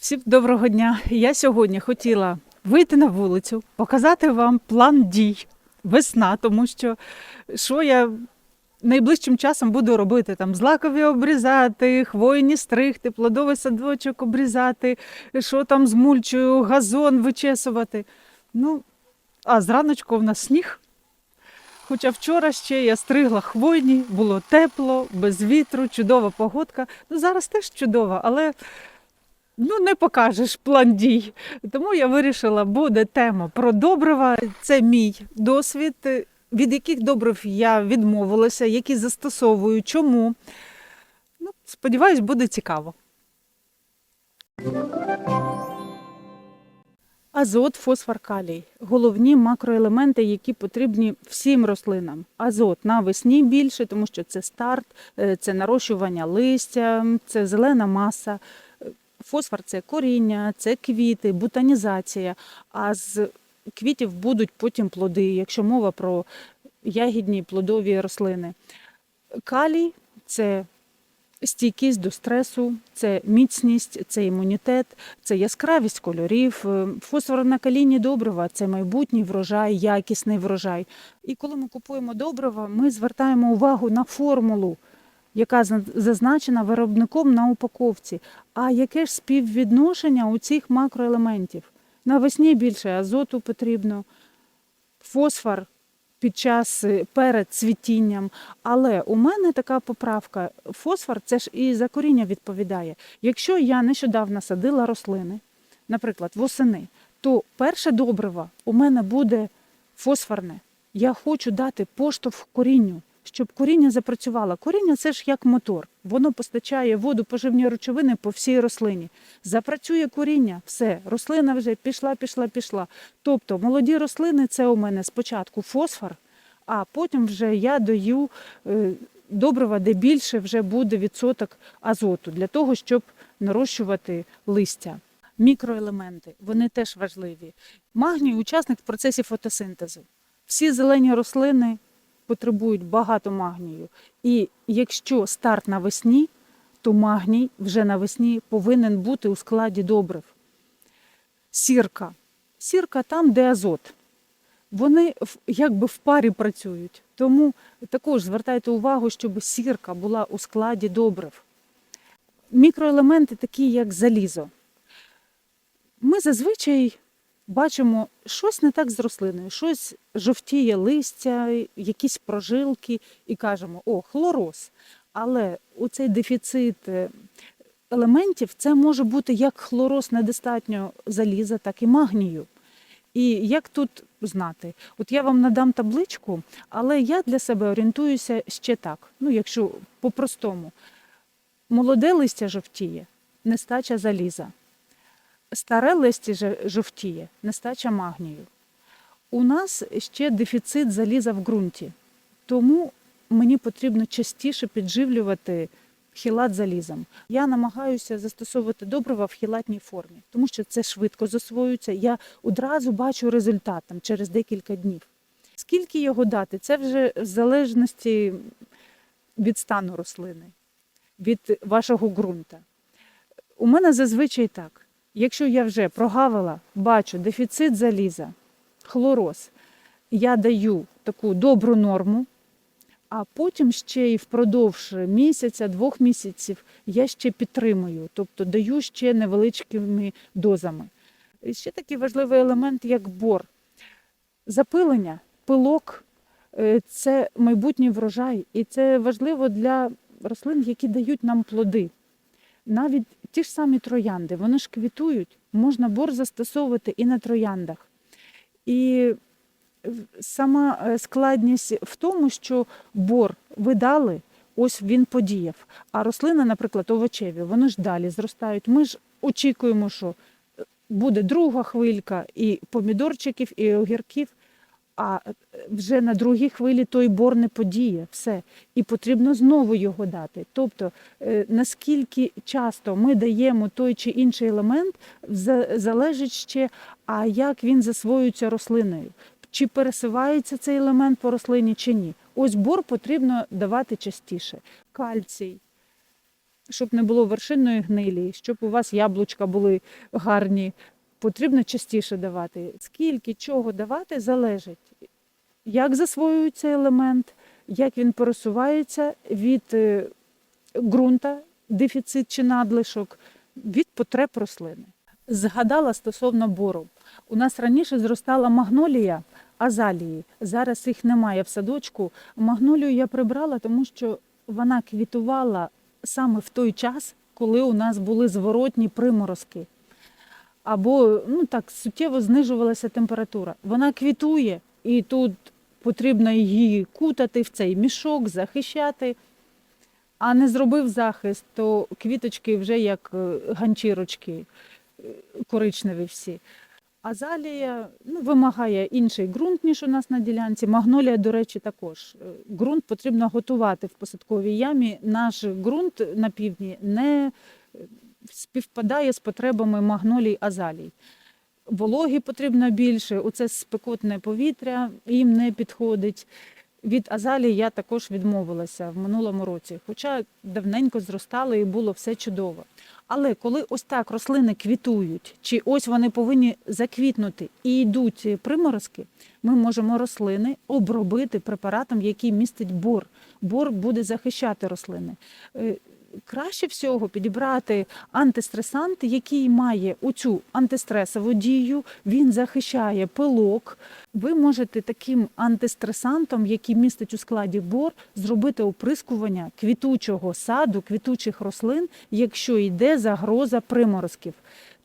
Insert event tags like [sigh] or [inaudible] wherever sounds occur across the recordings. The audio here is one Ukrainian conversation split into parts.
Всім доброго дня. Я сьогодні хотіла вийти на вулицю, показати вам план дій. Весна, тому що що я найближчим часом буду робити? Там злакові обрізати, хвойні стригти, плодовий садочок обрізати, що там з мульчою, газон вичесувати. Ну, а зраночку в нас сніг. Хоча вчора ще я стригла хвойні, було тепло, без вітру, чудова погодка. Ну, зараз теж чудова, але ну, не покажеш план дій. Тому я вирішила, буде тема про добрива. Це мій досвід, від яких добрив я відмовилася, які застосовую, чому. Ну, сподіваюсь, буде цікаво. Азот, фосфор, калій головні макроелементи, які потрібні всім рослинам. Азот навесні більше, тому що це старт, е, це нарощування листя, це зелена маса. Фосфор це коріння, це квіти, бутанізація. А з квітів будуть потім плоди, якщо мова про ягідні плодові рослини. Калій це стійкість до стресу, це міцність, це імунітет, це яскравість кольорів, е, фосфорно-калійні добрива це майбутній врожай, якісний врожай. І коли ми купуємо добрива, ми звертаємо увагу на формулу, яка зазначена виробником на упаковці. А яке ж співвідношення у цих макроелементів? Навесні більше азоту потрібно, фосфор під час е, перед цвітінням. Але у мене така поправка: фосфор це ж і за коріння відповідає. Якщо я нещодавно садила рослини, наприклад, восени, то перше добриво у мене буде фосфорне. Я хочу дати поштовх корінню, щоб коріння запрацювало. Коріння це ж як мотор. Воно постачає воду, поживні речовини по всій рослині. Запрацює коріння, все, рослина вже пішла, пішла, пішла. Тобто молоді рослини це у мене спочатку фосфор, а потім вже я даю е, добрива, де більше вже буде відсоток азоту для того, щоб нарощувати листя. Мікроелементи вони теж важливі. Магній учасник в процесі фотосинтезу. Всі зелені рослини потребують багато магнію. І якщо старт навесні, то магній вже навесні повинен бути у складі добрив. Сірка. Сірка там, де азот. Вони якби в парі працюють. Тому також звертайте увагу, щоб сірка була у складі добрив. Мікроелементи такі, як залізо. Ми зазвичай бачимо щось не так з рослиною, щось жовтіє листя, якісь прожилки, і кажемо, о, хлороз. Але у цей дефіцит е, елементів це може бути як хлороз недостатньо заліза, так і магнію. І як тут знати? От я вам надам табличку, але я для себе орієнтуюся ще так. Ну, якщо по-простому, молоде листя жовтіє, нестача заліза. Старе листя жовтіє, нестача магнію. У нас ще дефіцит заліза в ґрунті, тому мені потрібно частіше підживлювати хілат залізом. Я намагаюся застосовувати добрива в хілатній формі, тому що це швидко засвоюється. Я одразу бачу результат там, через декілька днів. Скільки його дати, це вже в залежності від стану рослини, від вашого ґрунта. У мене зазвичай так. Якщо я вже прогавила, бачу дефіцит заліза, хлороз, я даю таку добру норму, а потім ще й впродовж місяця, двох місяців я ще підтримую, тобто даю ще невеличкими дозами. І ще такий важливий елемент, як бор. Запилення, пилок е, це майбутній врожай, і це важливо для рослин, які дають нам плоди. Навіть ті ж самі троянди, вони ж квітують, можна бор застосовувати і на трояндах. І сама е, складність в тому, що бор ви дали, ось він подіяв. А рослини, наприклад, овочеві, вони ж далі зростають. Ми ж очікуємо, що е, буде друга хвилька і помідорчиків, і огірків. А е, вже на другій хвилі той бор не подіє, все. І потрібно знову його дати. Тобто, е, наскільки часто ми даємо той чи інший елемент, залежить ще, а як він засвоюється рослиною. Чи пересувається цей елемент по рослині, чи ні. Ось бор потрібно давати частіше. Кальцій. щоб не було вершинної гнилі, щоб у вас яблучка були гарні. Потрібно частіше давати. Скільки чого давати, залежить, як засвоюється елемент, як він пересувається від е, ґрунта, дефіцит чи надлишок, від потреб рослини. Згадала стосовно бору. У нас раніше зростала магнолія, азалії. Зараз їх немає в садочку. Магнолію я прибрала, тому що вона квітувала саме в той час, коли у нас були зворотні приморозки. Або ну так суттєво знижувалася температура. Вона квітує, і тут потрібно її кутати в цей мішок, захищати. А не зробив захист, то квіточки вже як е, ганчірочки е, коричневі всі. Азалія ну, вимагає інший ґрунт, ніж у нас на ділянці. Магнолія, до речі, також. Е, Ґрунт потрібно готувати в посадковій ямі. Наш ґрунт на півдні не співпадає з потребами магнолій азалій. Вологи потрібно більше, оце спекотне повітря їм не підходить. Від азалії я також відмовилася в минулому році, хоча давненько зростало і було все чудово. Але коли ось так рослини квітують, чи ось вони повинні заквітнути і йдуть приморозки, ми можемо рослини обробити препаратом, який містить бор. Бор буде захищати рослини. Е, Краще всього підібрати антистресант, який має оцю антистресову дію, він захищає пилок. Ви можете таким антистресантом, який містить у складі бор, зробити оприскування квітучого саду, квітучих рослин, якщо йде загроза приморозків.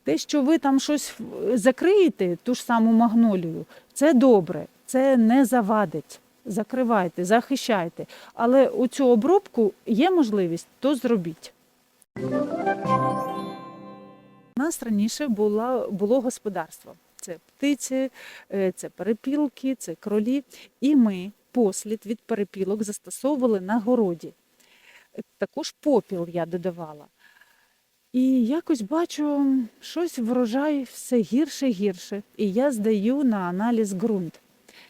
Те, що ви там щось закриєте, ту ж саму магнолію, це добре, це не завадить. Закривайте, захищайте. Але у цю обробку є можливість, то зробіть. У нас раніше була, було господарство. Це птиці, е, це перепілки, це кролі. І ми послід від перепілок застосовували на городі. Також попіл я додавала. І якось бачу, щось врожай все гірше і гірше. І я здаю на аналіз ґрунт.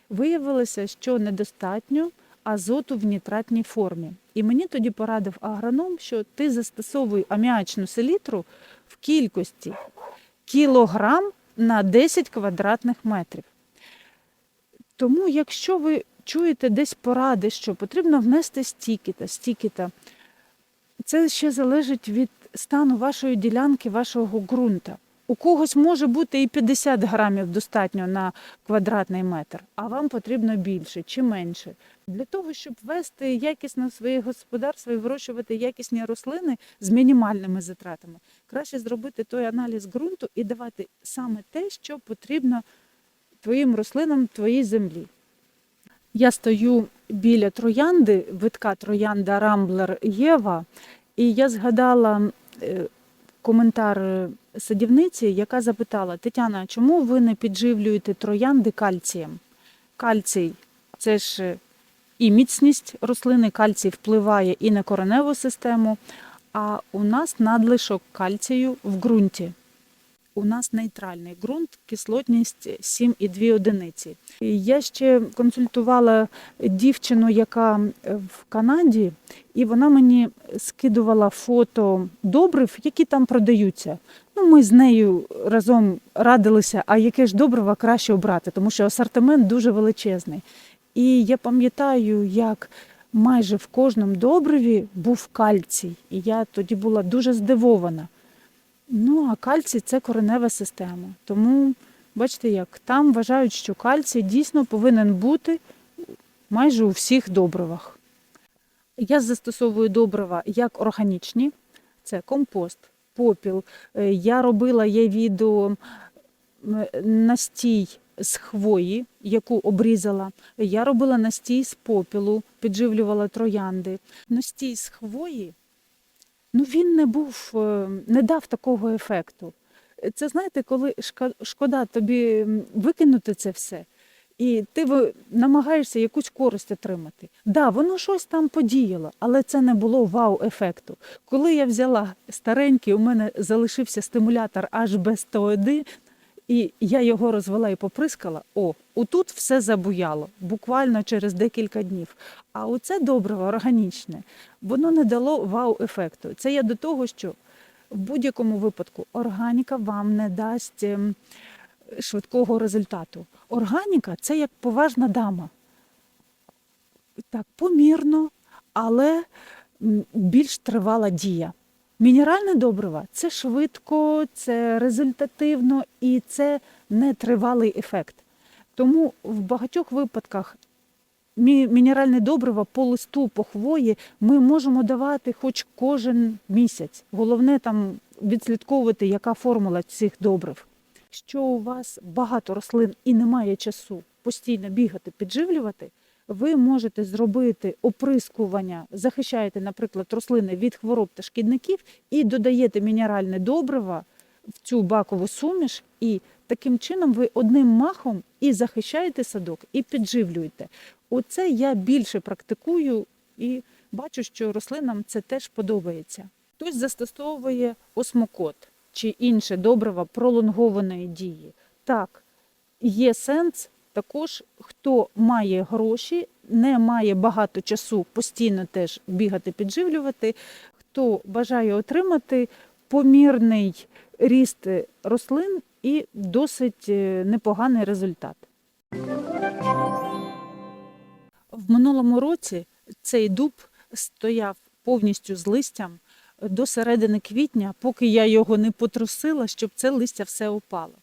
Виявилося, що недостатньо азоту в нітратній формі. І мені тоді порадив агроном, що ти застосовуй аміачну селітру в кількості кілограм на 10 квадратних метрів. Тому, якщо ви чуєте десь поради, що потрібно внести стільки-то, стільки-то, це ще залежить від стану вашої ділянки, вашого ґрунта. У когось може бути і 50 грамів достатньо на квадратний метр, а вам потрібно більше чи менше. Для того, щоб вести якісно своє господарство і вирощувати якісні рослини з мінімальними затратами, краще зробити той аналіз ґрунту і давати саме те, що потрібно твоїм рослинам, твоїй землі. Я стою біля троянди, витка троянда Рамблер Єва, і я згадала е, коментар е, садівниці, яка запитала: Тетяна, чому ви не підживлюєте троянди кальцієм? Кальцій це ж е, і міцність рослини, кальцій впливає і на кореневу систему, а у нас надлишок кальцію в ґрунті. У нас нейтральний ґрунт, кислотність 7,2 одиниці. Я ще консультувала дівчину, яка в Канаді, і вона мені скидувала фото добрив, які там продаються. Ну, ми з нею разом радилися, а яке ж добриво краще обрати, тому що асортимент дуже величезний. І я пам'ятаю, як майже в кожному добриві був кальцій. І я тоді була дуже здивована. Ну, а кальцій це коренева система. Тому, бачите, як там вважають, що кальцій дійсно повинен бути майже у всіх добривах. Я застосовую добрива як органічні, це компост, попіл. Е, Я робила є відео настій з хвої, яку обрізала. Я робила настій з попілу, підживлювала троянди. Настій з хвої ну він не був, е, не дав такого ефекту. Це знаєте, коли шкода тобі викинути це все, і ти намагаєшся якусь користь отримати. Да, воно щось там подіяло, але це не було вау-ефекту. Коли я взяла старенький, у мене залишився стимулятор HB101, і я його розвела і поприскала. О, отут все забуяло, буквально через декілька днів. А оце добриво органічне, воно не дало вау-ефекту. Це я до того, що в будь-якому випадку органіка вам не дасть ем, швидкого результату. Органіка це як поважна дама. Так, помірно, але більш тривала дія. Мінеральне добриво це швидко, це результативно і це нетривалий ефект. Тому в багатьох випадках мінеральне добриво по листу, по хвої ми можемо давати хоч кожен місяць. Головне там відслідковувати, яка формула цих добрив. Якщо у вас багато рослин і немає часу постійно бігати, підживлювати, ви можете зробити оприскування, захищаєте, наприклад, рослини від хвороб та шкідників і додаєте мінеральне добриво в цю бакову суміш, і таким чином ви одним махом і захищаєте садок, і підживлюєте. Оце я більше практикую і бачу, що рослинам це теж подобається. Хтось застосовує осмокот чи інше добриво пролонгованої дії. Так, є сенс також, хто має гроші, не має багато часу постійно теж бігати, підживлювати, хто бажає отримати помірний ріст рослин і досить е, непоганий результат. В минулому році цей дуб стояв повністю з листям до середини квітня, поки я його не потрусила, щоб це листя все опало.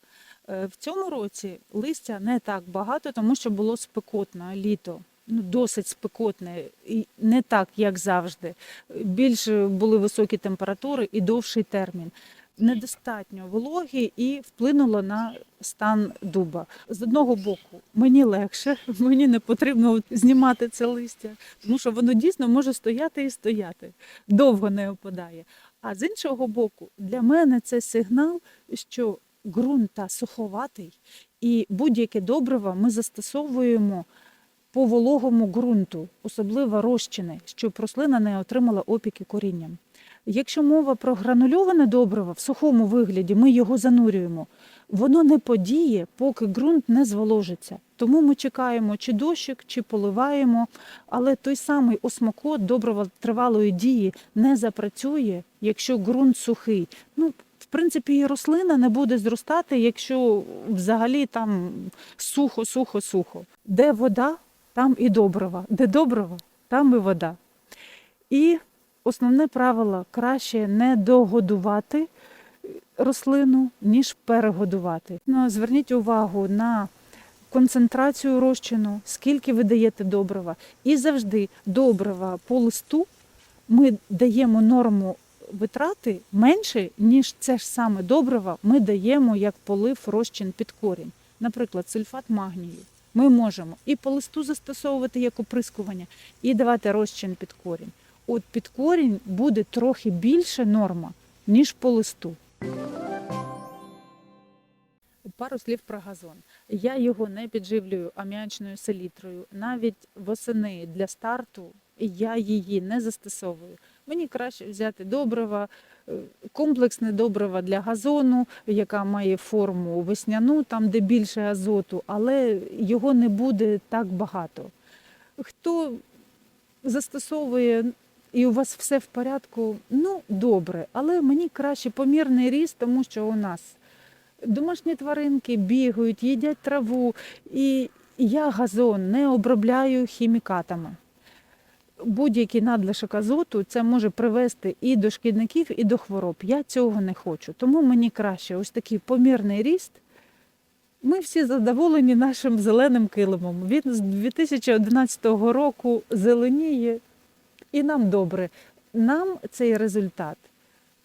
Е, В цьому році листя не так багато, тому що було спекотно літо. Ну, досить спекотне, і не так, як завжди. Більше були високі температури і довший термін. Недостатньо вологи і вплинуло на стан дуба. З одного боку, мені легше, [laughs] мені не потрібно знімати це листя, тому що воно дійсно може стояти і стояти, довго не опадає. А з іншого боку, для мене це сигнал, що ґрунт суховатий, і будь-яке добриво ми застосовуємо по вологому ґрунту, особливо розчини, щоб рослина не отримала опіки корінням. Якщо мова про гранульоване добриво в сухому вигляді, ми його занурюємо. Воно не подіє, поки ґрунт не зволожиться. Тому ми чекаємо чи дощик, чи поливаємо. Але той самий осмокот добрива тривалої дії не запрацює, якщо ґрунт сухий. Ну, в принципі, і рослина не буде зростати, якщо взагалі там сухо, сухо, сухо. Де вода, там і добрива. Де добрива, там і вода. І основне правило краще не догодувати рослину, ніж перегодувати. Ну, зверніть увагу на концентрацію розчину, скільки ви даєте добрива. І завжди добрива по листу ми даємо норму витрати менше, ніж це ж саме добрива ми даємо як полив розчин під корінь. Наприклад, сульфат магнію. Ми можемо і по листу застосовувати як оприскування, і давати розчин під корінь. От під корінь буде трохи більше норма, ніж по листу. Пару слів про газон. Я його не підживлюю аміачною селітрою. Навіть восени для старту я її не застосовую. Мені краще взяти добрива, е, комплексне добрива для газону, яка має форму весняну, там де більше азоту, але його не буде так багато. Хто застосовує і у вас все в порядку, ну добре, але мені краще помірний ріст, тому що у нас домашні тваринки бігають, їдять траву, і я газон не обробляю хімікатами. Будь-який надлишок азоту це може привести і до шкідників, і до хвороб. Я цього не хочу. Тому мені краще ось такий помірний ріст. Ми всі задоволені нашим зеленим килимом. Він з 2011 року зеленіє, і нам добре. Нам цей результат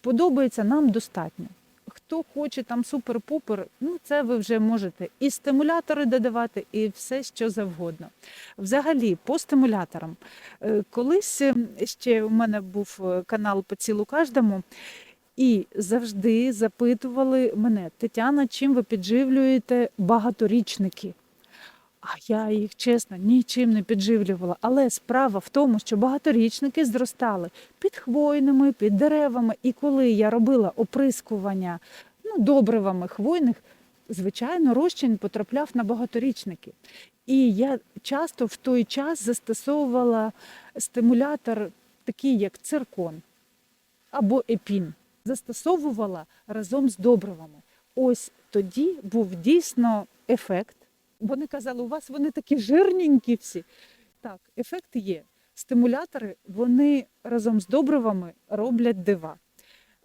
подобається, нам достатньо. Хто хоче там супер-пупер, ну це ви вже можете і стимулятори додавати, і все, що завгодно. Взагалі, по стимуляторам. Е, Колись е, ще у мене був е, канал по цілу кожному, і завжди запитували мене, Тетяна, чим ви підживлюєте багаторічники? А я їх чесно нічим не підживлювала. Але справа в тому, що багаторічники зростали під хвойними, під деревами. І коли я робила оприскування ну, добривами хвойних, звичайно, розчин потрапляв на багаторічники. І я часто в той час застосовувала стимулятор, такий як циркон або епін. Застосовувала разом з добривами. Ось тоді був дійсно ефект. Вони казали, у вас вони такі жирненькі всі. Так, ефект є. Стимулятори вони разом з добривами роблять дива.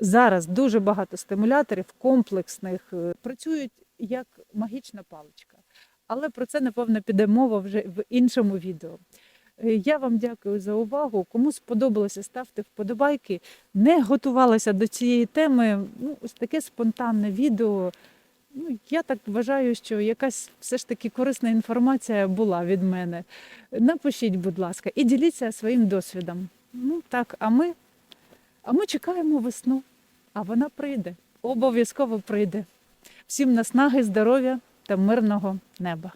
Зараз дуже багато стимуляторів комплексних е, працюють як магічна паличка. Але про це, напевно, піде мова вже в іншому відео. Е, Я вам дякую за увагу. Кому сподобалося, ставте вподобайки. Не готувалася до цієї теми. Ну, ось таке спонтанне відео. Ну, я так вважаю, що якась все ж таки корисна інформація була від мене. Напишіть, будь ласка, і діліться своїм досвідом. Ну так, а ми, а ми чекаємо весну, а вона прийде. Обов'язково прийде. Всім наснаги, здоров'я та мирного неба.